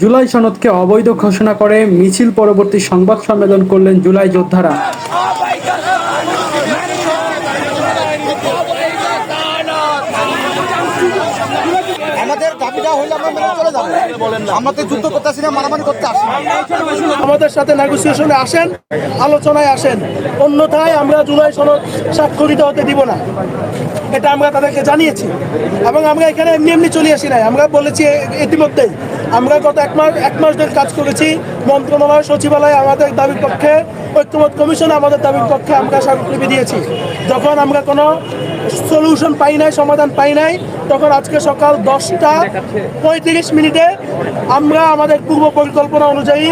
জুলাই সনদকে অবৈধ ঘোষণা করে মিছিল পরবর্তী সংবাদ সম্মেলন করলেন জুলাই যোদ্ধারা। আমাদের দাবিটা হইলে আমরা চলে যাব। আমরা তো যুদ্ধ করতেছি না মারামারি করতে আসি আমাদের সাথে নেগোসিয়েশনে আসেন আলোচনায় আসেন। অন্যথায় আমরা জুলাই সনদ স্বাক্ষরিত হতে দিব না। এটা আমরা তাদেরকে জানিয়েছি। এবং আমরা এখানে এমনি এমনি চলে আসি নাই। আমরা বলেছি ইতিমধ্যেই। আমরা গত এক মাস এক মাস ধরে কাজ করেছি। মন্ত্রণালয়, সচিবালয় আমাদের দাবির পক্ষে, ঐক্যমত কমিশনে আমাদের দাবির পক্ষে আমরা স্মারকলিপি দিয়েছি। যখন আমরা কোনো সলিউশন পাই নাই, সমাধান পাই নাই, তখন আজকে সকাল দশটা পঁয়ত্রিশ মিনিটে আমরা আমাদের পূর্ব পরিকল্পনা অনুযায়ী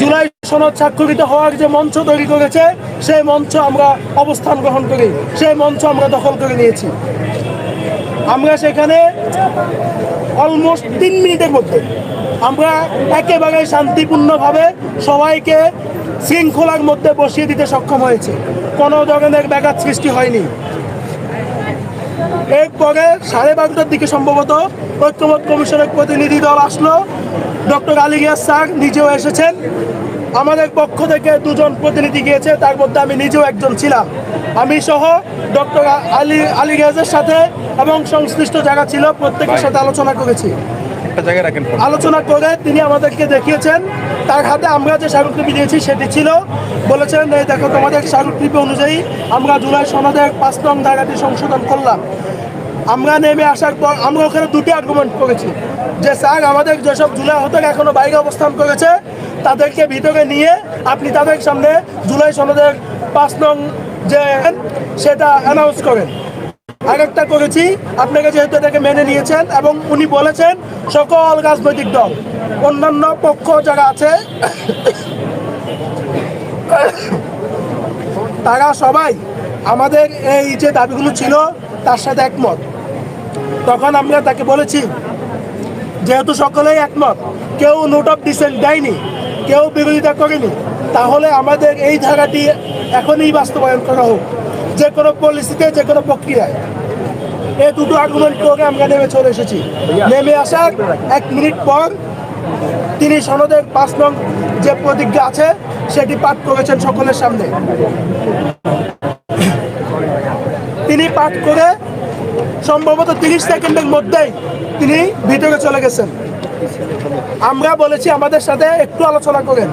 জুলাই সনদ হওয়ার যে মঞ্চ তৈরি করেছে, সেই মঞ্চ আমরা অবস্থান গ্রহণ করি, সেই মঞ্চ আমরা দখল করে নিয়েছি। আমরা সেখানে অলমোস্ট তিন মিনিটের মধ্যে আমরা একেবারে শান্তিপূর্ণভাবে সবাইকে শৃঙ্খলার মধ্যে বসিয়ে দিতে সক্ষম হয়েছে। কোনো ধরনের ব্যাঘাত সৃষ্টি হয়নি। এরপরে সাড়ে বারোটার দিকে সম্ভবত ঐক্যমত কমিশনের প্রতিনিধি দল আসলো। ডক্টর আলী গিয়াস স্যার নিজেও এসেছেন। আমাদের পক্ষ থেকে দুজন প্রতিনিধি গিয়েছে তার মধ্যে আমি নিজেও একজন ছিলাম। আমি সহ ডক্টর আলী আলী গিয়াসের সাথে এবং সংশ্লিষ্ট যারা ছিল প্রত্যেকের সাথে আলোচনা করেছি। আলোচনা করে তিনি আমাদেরকে দেখিয়েছেন তার হাতে আমরা যে স্মারকলিপি দিয়েছি সেটি ছিল বলেছেন এই দেখো তোমাদের স্মারকলিপি অনুযায়ী আমরা জুলাই সনদের পাঁচ নং ধারাটি সংশোধন করলাম। আমরা নেমে আসার পর আমরা ওখানে দুটি আর্গুমেন্ট করেছি। যে স্যার আমাদের যেসব জুলাই হতে এখনও বাইরে অবস্থান করেছে তাদেরকে ভিতরে নিয়ে আপনি তাদের সামনে জুলাই সনদের পাঁচ নং যে সেটা অ্যানাউন্স করেন। আরেকটা করেছি আপনাকে যেহেতু এটাকে মেনে নিয়েছেন এবং উনি বলেছেন সকল রাজনৈতিক দল, অন্যান্য পক্ষ যারা আছে, তারা সবাই আমাদের এই যে দাবিগুলো ছিল তার সাথে একমত। তখন আমরা তাকে বলেছি, যেহেতু সকলেই একমত, কেউ নোট অফ ডিসেন্ট দেয়নি কেউ বিরোধিতা করেনি, তাহলে আমাদের এই ধারাটি এখনই বাস্তবায়ন করা হোক, যে কোনো পলিসিতে যে কোনো প্রক্রিয়ায়। এই দুটো আর্গুমেন্ট করে আমরা নেমে চলে এসেছি। নেমে আসার এক মিনিট পর তিনি সনদের পাঁচ নং যে প্রতিজ্ঞা আছে, সেটি পাঠ করেছেন সকলের সামনে। তিনি পাঠ করে সম্ভবত তিরিশ সেকেন্ডের মধ্যেই তিনি ভিতরে চলে গেছেন। আমরা বলেছি আমাদের সাথে একটু আলোচনা করেন।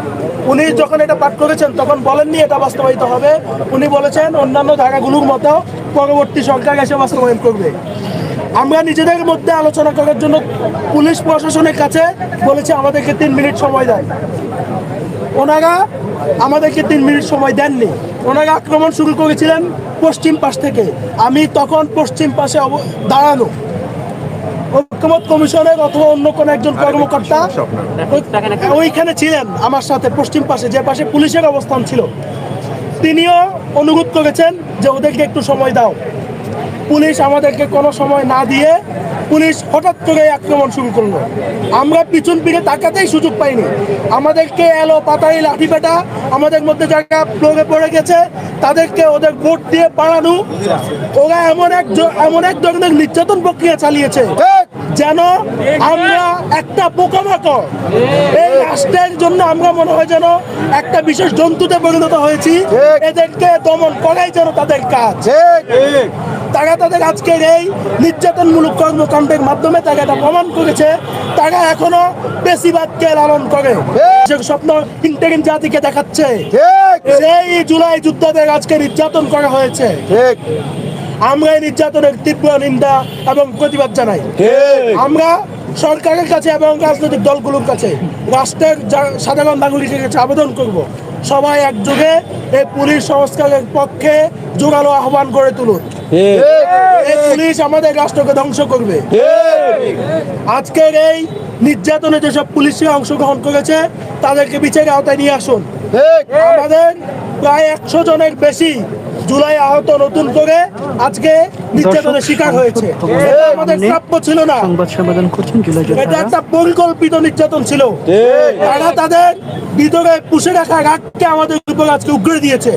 উনি যখন এটা পাঠ করেছেন, তখন বলেননি এটা বাস্তবায়িত হবে। উনি বলেছেন অন্যান্য ধারাগুলোর মতো পরবর্তী সরকার এসে বাস্তবায়ন করবে। আমরা নিজেদের মধ্যে আলোচনা করার জন্য পুলিশ প্রশাসনের কাছে বলেছি, আমাদেরকে তিন মিনিট সময় দেয় ওনারা আমাদেরকে তিন মিনিট সময় দেননি। ওনারা আক্রমণ শুরু করেছিলেন পশ্চিম পাশ থেকে। আমি তখন পশ্চিম পাশে দাঁড়ানো। ঐক্যমত কমিশনের অথবা অন্য কোনো একজন কর্মকর্তা ওইখানে ছিলেন আমার সাথে পশ্চিম পাশে যে পাশে পুলিশের অবস্থান ছিল। তিনিও অনুরোধ করেছেন যে ওদেরকে একটু সময় দাও। পুলিশ আমাদেরকে কোনো সময় না দিয়ে পুলিশ হঠাৎ করে আক্রমণ শুরু করল। আমরা পিছন ফিরে তাকাতেই সুযোগ পাইনি। আমাদেরকে এলো পাতাই লাঠি পেটা আমাদের মধ্যে যারা ফ্লোরে পড়ে গেছে তাদেরকে ওদের ভোট দিয়ে বাড়ানো ওরা এমন এক এমন এক ধরনের নির্যাতন প্রক্রিয়া চালিয়েছে। যেন আমরা একটা পোকামাকড়। এই রাষ্ট্রের জন্য আমরা মনে হয় যেন একটা বিশেষ জন্তুতে পরিণত হয়েছি। এদেরকে দমন করাই যেন তাদের কাজ। তারা তাদের আজকের এই নির্যাতনমূলক কর্মকাণ্ডের মাধ্যমে তারা এটা প্রমাণ করেছে। তারা এখনও বেশিবাদকে লালন করে। স্বপ্ন ইন্টারিম জাতিকে দেখাচ্ছে। সেই জুলাই যুদ্ধদের আজকে নির্যাতন করা হয়েছে। আমরা এই নির্যাতনের তীব্র নিন্দা এবং প্রতিবাদ জানাই। আমরা সরকারের কাছে এবং রাজনৈতিক দলগুলোর কাছে রাষ্ট্রের সাধারণ নাগরিকের কাছে আবেদন করব। সবাই একযোগে এই পুলিশ সংস্কারের পক্ষে জোরালো আহ্বান গড়ে তুলুন। এই পুলিশ আমাদের রাষ্ট্রকে ধ্বংস করবে। আজকের এই নির্যাতনে যেসব পুলিশরা অংশগ্রহণ করেছে তাদেরকে বিচারের আওতায় নিয়ে আসুন। আমাদের প্রায় একশো জনের বেশি জুলাই আহত নতুন করে আজকে নির্যাতনের শিকার হয়েছে। এটা আমাদের প্রাপ্য ছিল না। সংবাদ সম্মেলন করছেন জুলাই এটা একটা পরিকল্পিত নির্যাতন ছিল। তারা তাদের ভিতরে পুষে রাখা রাগকে আমাদের উপর আজকে উগড়ে দিয়েছে।